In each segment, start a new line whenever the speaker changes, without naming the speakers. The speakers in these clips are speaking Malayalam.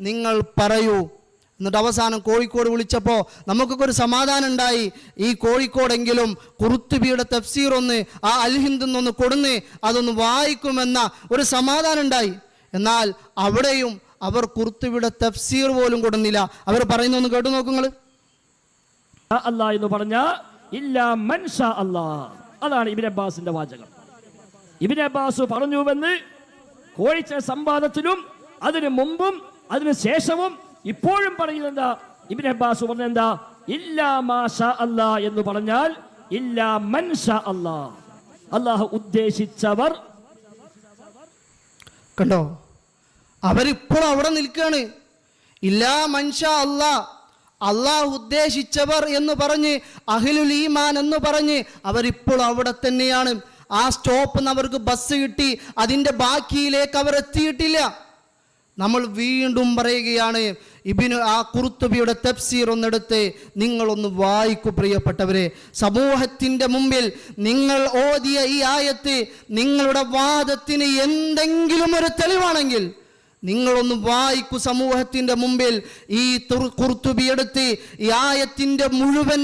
നിങ്ങൾ പറയൂ. എന്നിട്ട് അവസാനം കോഴിക്കോട് വിളിച്ചപ്പോൾ നമുക്കൊക്കെ ഒരു സമാധാനം ഉണ്ടായി. ഈ കോഴിക്കോടെങ്കിലും കുറുത്തുബിയുടെ തഫ്സീർ ഒന്ന് ആ അൽഹിന്ദ് ഒന്ന് കൊടുന്ന് അതൊന്ന് വായിക്കുമെന്ന ഒരു സമാധാനം ഉണ്ടായി. എന്നാൽ അവിടെയും അവർ കുർത്തുബിയുടെ തഫ്സീർ പോലും കൊടുന്നില്ല. അവർ പറയുന്നൊന്ന് കേട്ടു നോക്കുങ്ങൾ
അല്ല എന്ന് പറഞ്ഞ ഇല്ല അല്ലാ അതാണ് ഇബിൻ അബ്ബാസിന്റെ വാചകം. ഇബിൻ അബ്ബാസ് പറഞ്ഞുവെന്ന് കോഴിച്ച സംവാദത്തിലും അതിനു മുമ്പും അതിനു ശേഷവും ഇപ്പോഴും പറയുന്നത് ഇബിൻ അബ്ബാസ് പറഞ്ഞ എന്താ ഇല്ലാ മാഷ അല്ലാ എന്ന് പറഞ്ഞാൽ ഇല്ലാ മൻഷ അല്ലാ അള്ളാഹു ഉദ്ദേശിച്ചവർ.
കണ്ടോ? അവരിപ്പോൾ അവിടെ നിൽക്കുകയാണ്. ഇല്ലാ മൻഷ അല്ലാ അള്ളാഹ് ഉദ്ദേശിച്ചവർ എന്ന് പറഞ്ഞ് അഹിലുൽ ഈമാൻ എന്ന് പറഞ്ഞ് അവരിപ്പോൾ അവിടെ തന്നെയാണ്. ആ സ്റ്റോപ്പിൽ നിന്ന് അവർക്ക് ബസ് കിട്ടി അതിന്റെ ബാക്കിയിലേക്ക് അവർ എത്തിയിട്ടില്ല. നമ്മൾ വീണ്ടും പറയുകയാണ് ഇബിന് ആ കുറുത്തുബിയുടെ തഫ്സീർ ഒന്നെടുത്ത് നിങ്ങളൊന്ന് വായിക്കൂ പ്രിയപ്പെട്ടവരെ. സമൂഹത്തിന്റെ മുമ്പിൽ നിങ്ങൾ ഓതിയ ഈ ആയത്ത് നിങ്ങളുടെ വാദത്തിന് എന്തെങ്കിലും ഒരു തെളിവാണെങ്കിൽ നിങ്ങളൊന്ന് വായിക്കു സമൂഹത്തിന്റെ മുമ്പിൽ ഈ എടുത്ത് ഈ ആയത്തിന്റെ മുഴുവൻ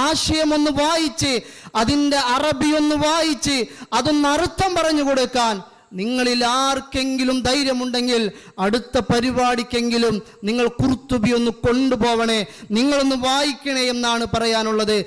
ആശയം ഒന്ന് വായിച്ച് അതിന്റെ അറബി ഒന്ന് വായിച്ച് അതൊന്ന് അർത്ഥം പറഞ്ഞു കൊടുക്കാൻ നിങ്ങളിൽ ആർക്കെങ്കിലും ധൈര്യമുണ്ടെങ്കിൽ അടുത്ത പരിപാടിക്കെങ്കിലും നിങ്ങൾ കുർത്തുബി ഒന്ന് കൊണ്ടുപോവണേ. നിങ്ങളൊന്ന് വായിക്കണേ എന്നാണ് പറയാനുള്ളത്.